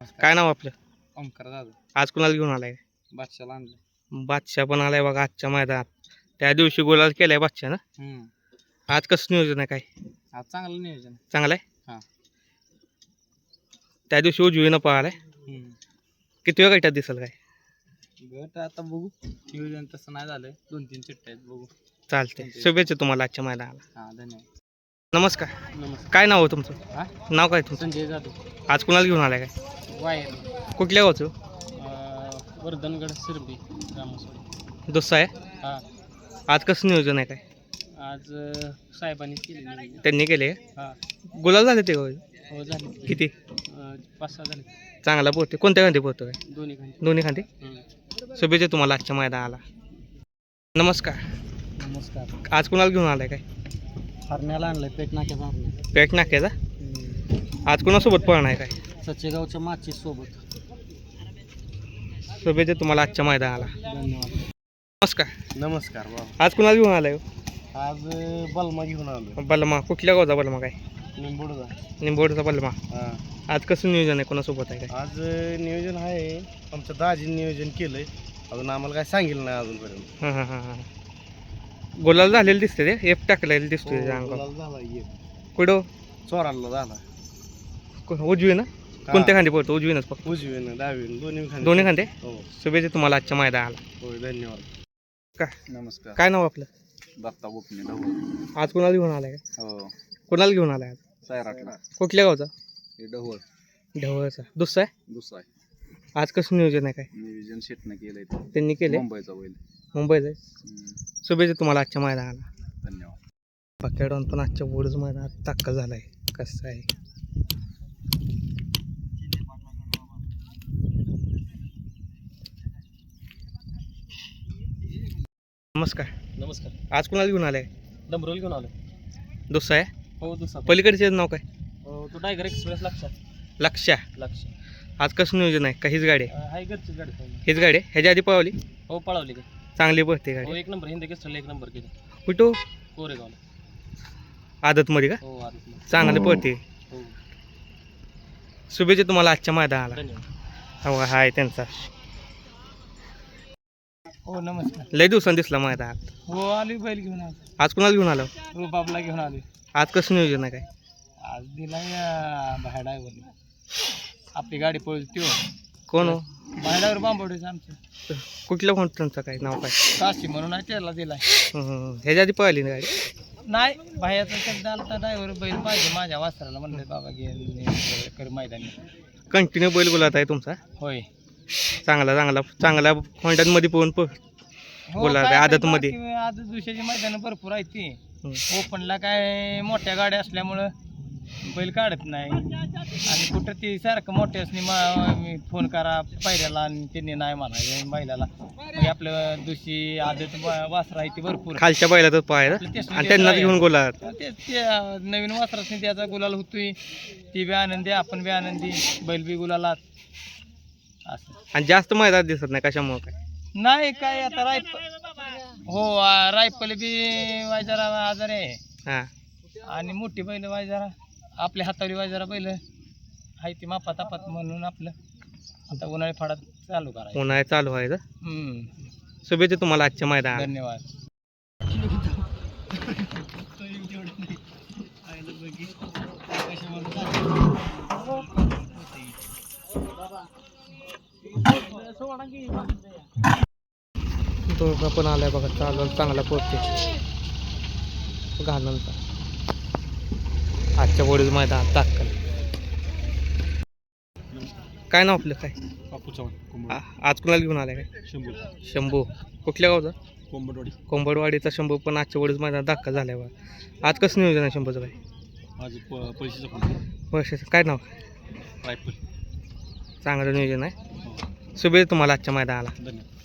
काय नाव आपलं? ओंकार दादा. आज कुणाला घेऊन आलाय? बादशाला आणलं बादशाह पण आलाय बघा आजच्या मैदानात. त्या दिवशी गोलाल केलाय बादशाह ना. आज कसं नियोजन आहे काय? आज चांगलं नियोजन. चांगलं आहे? हा. त्या दिवशी उजवीनं पळालाय. हम्म. किती वेळ गटात दिसेल काय? गट आता बघू. नियोजन तसं नाही झालंय. दोन तीन चिट्ट्या आहेत बघू. चालते शुभेच्छा तुम्हाला आजच्या मैदानाला. हा धन्यवाद. नमस्कार. नमस्कार. काय नाव आहे तुमचं? हा? नाव काय तुमचं? संजय जाधव. आज कुणाला घेऊन आलाय काय? वायर कुठल्या गावचं? अं, वर्धनगड सिरबी रामसोडी. दुसरा आहे? हा. आज कसं नियोजन आहे काय? आज अं, साहेबांनी केले. त्यांनी केले? हा. गुलाल झाले ते गाव हो झाले. किती? अं, पाच सहा झाले. चांगला पोहते कोणत्या खांदी पोहतो काय दोन्ही दोन्ही खांदी शुभेच्छा तुम्हाला आजच्या मैदानाला. नमस्कार. नमस्कार. आज कुणाला घेऊन आलाय काय? हरण्याला आणलंय पेट नाक्याचा पेट नाक्याचा आज कुणासोबत पळणार आहे काय? सचेगावच्या माची सोबत. शुभेच्छा तुम्हाला आजच्या मैदानाला. धन्यवाद. नमस्कार. नमस्कार बाबा आज कुणाला घेऊन आलाय हो? आज बलमा घेऊन आलो बलमा. कुठल्या गावचा बलमा काय? निंबूडचा. निंबोडचा बलमा. हा. आज कसं नियोजन आहे? कोणासोबत आहे काय? आज नियोजन आहे. आमच्या दाजी नियोजन केलंय. अजून आम्हाला काय सांगितलं नाही अजूनपर्यंत. हां हां हां हां. गुलाल झालेलं दिसते ते. एफ टाकलेलं त्याच्या अंगावर. गुलाल झाला ये कुठं? चोराला झाला. को- उजवी ना? कोणत्या खांदी पडतो उजवीनच फक्त. उजवीनं डावीनं दोन्ही खाली दोन्ही खांदे? हो. शुभेच्छा तुम्हाला आजच्या मैदानाला. होय धन्यवाद. काय? नमस्कार. काय नाव आपलं? दत्ता गोपने ढवळ. आज कुणाला घेऊन आलाय? काय हो. कुणाला घेऊन आलाय आज? सैराटला कुठल्या गावचा? हे ढवळ. ढवळचा. दुसरा आहे? दुसरा आहे. आज कसं नियोजन आहे काय? नियोजन शेटनं केलंय ते. त्यांनी केले मुंबईचा बैल मुंबईत आहे? शुभेच्छा तुम्हाला आजच्या मैदानाला. धन्यवाद. पक्याडॉन पण आजच्या बोर्डच मैदानात ताक्का झालाय. कसं आहे? नमस्कार. नमस्कार. आज कुणाला घेऊन आलाय? डमरोल घेऊन आलो दुसरा आहे? हो दुसरा पलीकडचे नाव काय? हो तो टायगर एक्सप्रेस लक्षात लक्षा लक्ष आज कसं नियोजन आहे? का हीच गाडी आहे? हाय घरची गाडी. हीच गाडी आहे? ह्याच्या आधी पळवली? हो पळवली का. चांगली पळते हो गाडी एक नंबर. हिंद केसरला एक नंबर केली. कुठं? कोरेगावला. आदतमध्ये का? हो चांगली पळते. हो. शुभेच्छा तुम्हाला आजच्या मैदानाला. धन्यवाद. हो हाय त्यांचा. हो नमस्कार. लय दिवसांनी दिसला मैदानात हो आली बैल घेऊन आलो आज कुणाला घेऊन आलो? हो बाबला घेऊन आलो. आज कसं नियोजन आहे काय? आज दिलाय बाहेर ड्रायव्हरला. आपली गाडी पळली त्यो कोण हो? बाहेर ड्रायव्हर बांबवडेच आमचं. कुठल्या कोण त्यांचं काय नाव काय? काशी म्हणून आहे त्याला दिलाय. हं, हं. ह्याच्या आधी पळाली ना गाडी? नाही बाहेरचा शब्द आला तर ड्रायव्हर बैल पाहिजे माझ्या वासराला म्हणलं बाबा घे कर मैदानी. कंटिन्यू बैल गुलात आहे तुमचा? होय. चांगला चांगला चांगल्या खोंड्यांमध्ये पोहून प हो, बोला, आदतमध्ये. आदत दिवसाची मैदान भरपूर आहेत ती हं. ओपनला काय मोठ्या गाड्या असल्यामुळं बैल काढत नाही. आणि कुठं ती सारखं मोठ्या असणे मी फोन करा पायऱ्याला आणि त्यांनी नाही म्हणायचं बैलाला. मग आपलं दुसरी आदत वासरं आहे ती भरपूर. खालच्या बैलातच पाहायला आणि त्यांनाच घेऊन गोलात? ते नवीन वासरासनी त्याचा गुलाल होतोय. ती बी आनंदी आपण बी आनंदी. बैल बी गुलालात. असं. आणि जास्त मैदानात दिसत नाही कशामुळे काय? नाही काय आता रायप हो आ, रायफल बी वायजरा आजार आहे. हां. आणि मोठी बैल वायजरा आपल्या हातावरी वायजरा बैल आहे ती मापात तापात म्हणून आपलं. आता उन्हाळी फाडात चालू करायचं. उन्हाळ्यात चालू व्हायचं हम्म. शुभेच्छा तुम्हाला आजच्या मैदानात धन्यवाद. दोघं पण आलाय बघा चालू चांगला पोहोचते घालूनचा आजच्या बोडीच मैदानात दाखल काय नाव आपलं काय? बापू चव्हाण आ- आज कुणाला घेऊन आलाय काय? शंभू शंभू. कुठल्या गावचा? कोंबडवाडी. कोंबडवाडीचा शंभू पण आजच्या वडीच मैदानात दाखल झालाय बघा. आज कसं नियोजन आहे शंभूचं काय? पैशाचं वर्षाचं काय नाव? रायफल. चांगलं नियोजन आहे. शुभेच्छा तुम्हाला आजच्या मैदानाला. धन्यवाद.